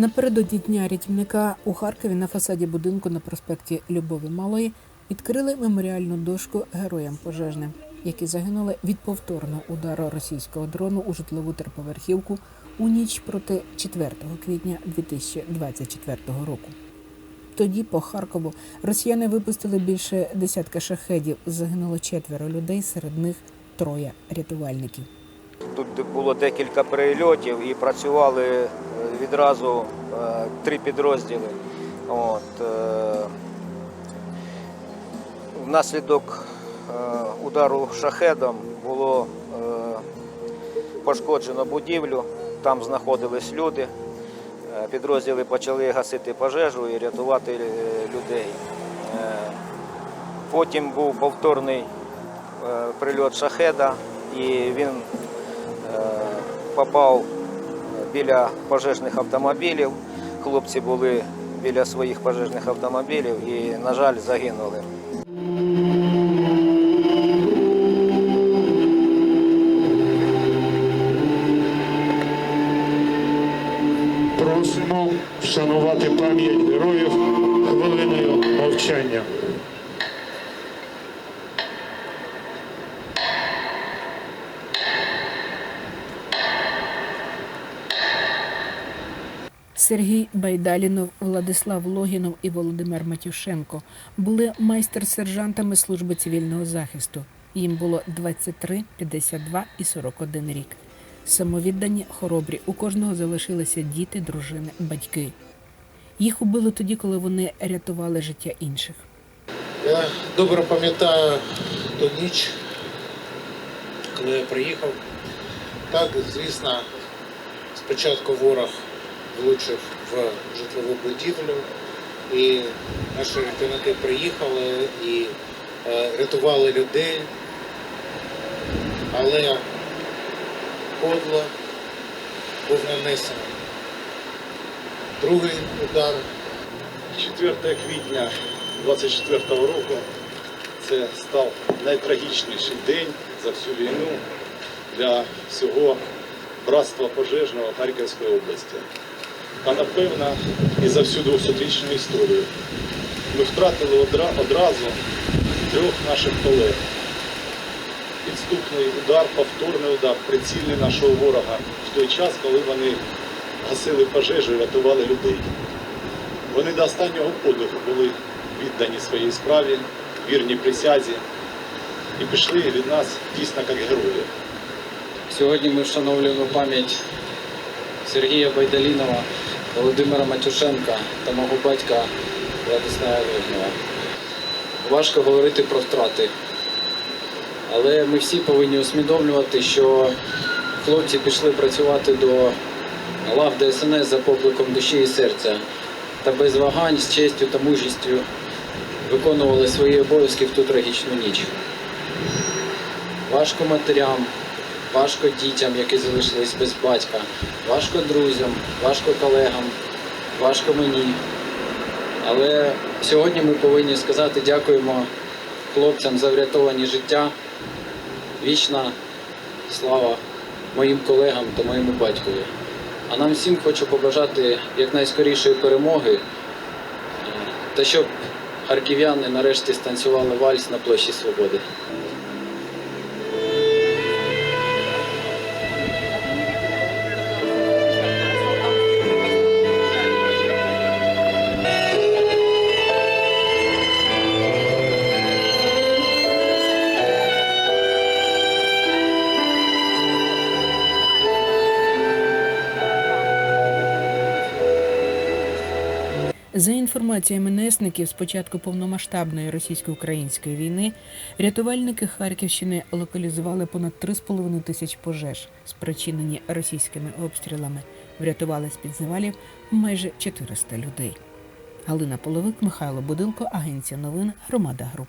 Напередодні дня рятівника у Харкові на фасаді будинку на проспекті Любові Малої відкрили меморіальну дошку героям пожежним, які загинули від повторного удару російського дрону у житлову терповерхівку у ніч проти 4 квітня 2024 року. Тоді по Харкову росіяни випустили більше десятка шахедів. Загинуло четверо людей, серед них троє рятувальників. Тут було декілька перельотів і працювали відразу е, три підрозділи. От, е, Внаслідок е, удару шахедом було пошкоджено будівлю, там знаходились люди. Підрозділи почали гасити пожежу і рятувати людей. Потім був повторний прильот шахеда, і він попав біля пожежних автомобілів. Хлопці були біля своїх пожежних автомобілів і, на жаль, загинули. Просимо вшанувати пам'ять героїв хвилиною мовчання. Сергій Байдалінов, Владислав Логінов і Володимир Матюшенко були майстер-сержантами служби цивільного захисту. Їм було 23, 52 і 41 рік. Самовіддані, хоробрі. У кожного залишилися діти, дружини, батьки. Їх убили тоді, коли вони рятували життя інших. Я добре пам'ятаю ту ніч, коли я приїхав. Так, звісно, спочатку ворог влучив в житлову будівлю, і наші рятівники приїхали і е, рятували людей, але подло був нанесений другий удар. 4 квітня 24 року це став найтрагічніший день за всю війну для всього братства пожежного Харківської області. Та напевно і за всю 200-річну історію. Ми втратили одра- одразу трьох наших колег. Підступний удар, повторний удар, прицільний нашого ворога в той час, коли вони гасили пожежу і рятували людей. Вони до останнього подиху були віддані своїй справі, вірні присязі і пішли від нас дійсно як герої. Сьогодні ми вшановлюємо пам'ять Сергія Байдалінова, Володимира Матюшенка та мого батька Владислава Логнова. Важко говорити про втрати, але ми всі повинні усвідомлювати, що хлопці пішли працювати до лав ДСНС за покликом душі і серця та без вагань, з честю та мужістю виконували свої обов'язки в ту трагічну ніч. Важко матерям, важко дітям, які залишились без батька, важко друзям, важко колегам, важко мені. Але сьогодні ми повинні сказати дякуємо хлопцям за врятовані життя. Вічна слава моїм колегам та моєму батькові. А нам всім хочу побажати якнайскорішої перемоги та щоб харків'яни нарешті станцювали вальс на площі Свободи. За інформаціями Несників, з початку повномасштабної російсько-української війни рятувальники Харківщини локалізували понад 3,5 тисяч пожеж, спричинені російськими обстрілами. Врятували з-під завалів майже 400 людей. Галина Половик, Михайло Будилко, Агенція новин, Громада Груп.